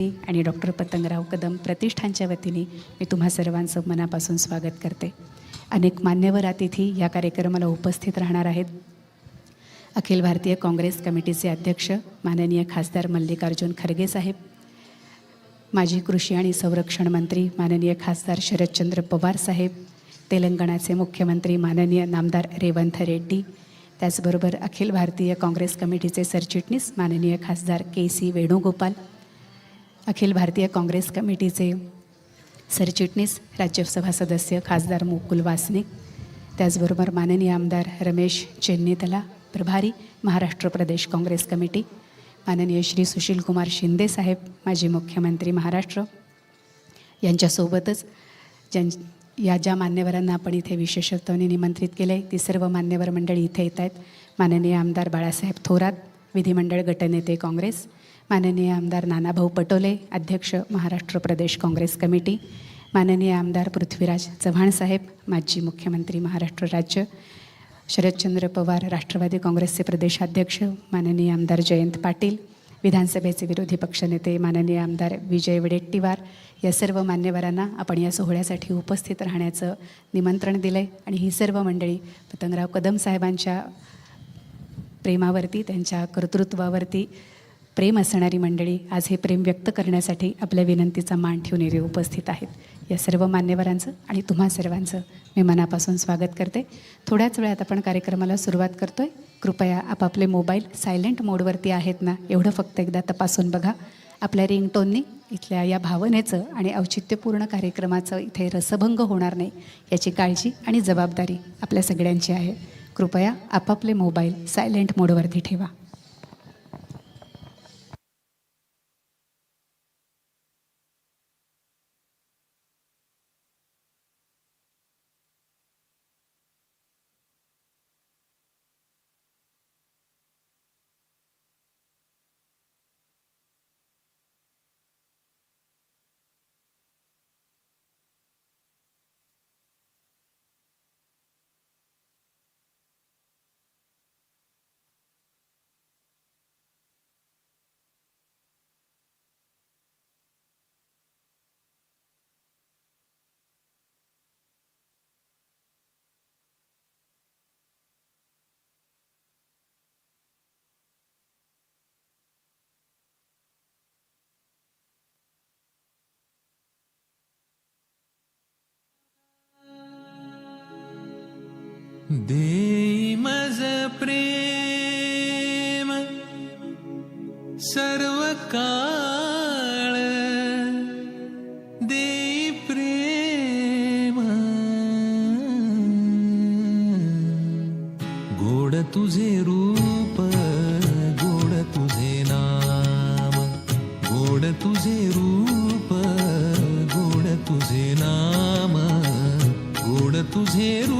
आणि डॉक्टर पतंगराव कदम प्रतिष्ठानच्या वतीने मी तुम्हा सर्वांचं मनापासून स्वागत करते. अनेक मान्यवर अतिथी या कार्यक्रमाला उपस्थित राहणार आहेत. अखिल भारतीय काँग्रेस कमिटीचे अध्यक्ष माननीय खासदार मल्लिकार्जुन खरगे साहेब माजी कृषी आणि संरक्षण मंत्री माननीय खासदार शरदचंद्र पवार साहेब तेलंगणाचे मुख्यमंत्री माननीय नामदार रेवंत रेड्डी त्याचबरोबर अखिल भारतीय काँग्रेस कमिटीचे सरचिटणीस माननीय खासदार के सी वेणुगोपाल अखिल भारतीय काँग्रेस कमिटीचे सरचिटणीस राज्यसभा सदस्य खासदार मुकुल वासनिक त्याचबरोबर माननीय आमदार रमेश चेन्नीतला प्रभारी महाराष्ट्र प्रदेश काँग्रेस कमिटी माननीय श्री सुशीलकुमार शिंदे साहेब माजी मुख्यमंत्री महाराष्ट्र. यांच्यासोबतच ज्यां या ज्या मान्यवरांना आपण इथे विशेषत्वाने निमंत्रित केले आहे ती सर्व मान्यवर मंडळी इथे येत आहेत माननीय आमदार बाळासाहेब थोरात विधिमंडळ गटनेते काँग्रेस माननीय आमदार नानाभाऊ पटोले अध्यक्ष महाराष्ट्र प्रदेश काँग्रेस कमिटी माननीय आमदार पृथ्वीराज चव्हाण साहेब माजी मुख्यमंत्री महाराष्ट्र राज्य शरदचंद्र पवार राष्ट्रवादी काँग्रेसचे प्रदेशाध्यक्ष माननीय आमदार जयंत पाटील विधानसभेचे विरोधी पक्षनेते माननीय आमदार विजय वडेट्टीवार या सर्व मान्यवरांना आपण या सोहळ्यासाठी उपस्थित राहण्याचं निमंत्रण दिलं आहे आणि ही सर्व मंडळी पतंगराव कदम साहेबांच्या प्रेमावरती त्यांच्या कर्तृत्वावरती प्रेम असणारी मंडळी आज हे प्रेम व्यक्त करण्यासाठी आपल्या विनंतीचा मान ठेवून येथे उपस्थित आहेत. या सर्व मान्यवरांचं आणि तुम्हा सर्वांचं मी मनापासून स्वागत करते. थोड्याच वेळात आपण कार्यक्रमाला सुरुवात करतोय. कृपया आपापले मोबाईल सायलेंट मोडवरती आहेत ना एवढं फक्त एकदा तपासून बघा. आपल्या रिंगटोननी इथल्या या भावनेचं आणि औचित्यपूर्ण कार्यक्रमाचं इथे रसभंग होणार नाही याची काळजी आणि जबाबदारी आपल्या सगळ्यांची आहे. कृपया आपापले मोबाईल सायलेंट मोडवरती ठेवा. दे मज प्रेम सर्व काळ दे प्रेम. गोड तुझे रूप गोड तुझे नाम. गोड तुझे रूप गोड तुझे नाम. गोड तुझे रूप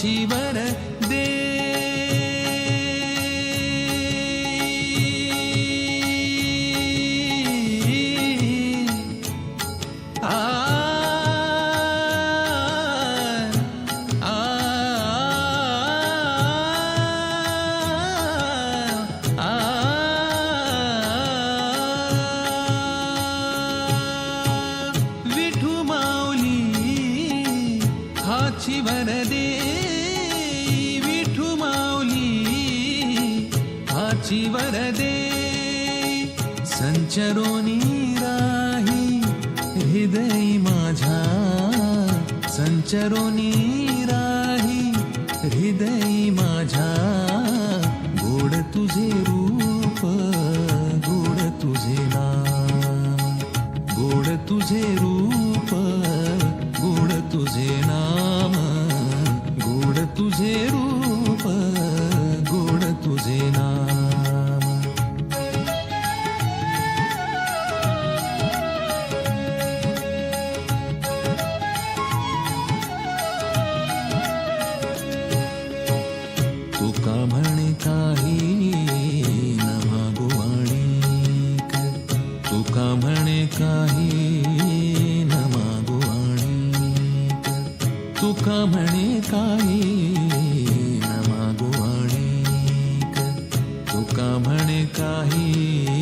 जीवन हाची दे संचरोनी राही हृदय माझ्या संचरोनी राही हृदय माझ्या गोड तुझे रूप गोड तुझे नाम. गोड तुझे रूप गोड तुझे नाम. गोड तुझे रूप गोड तुझे नाम. तुका म्हणे काही? न मागू तुका म्हणे काही?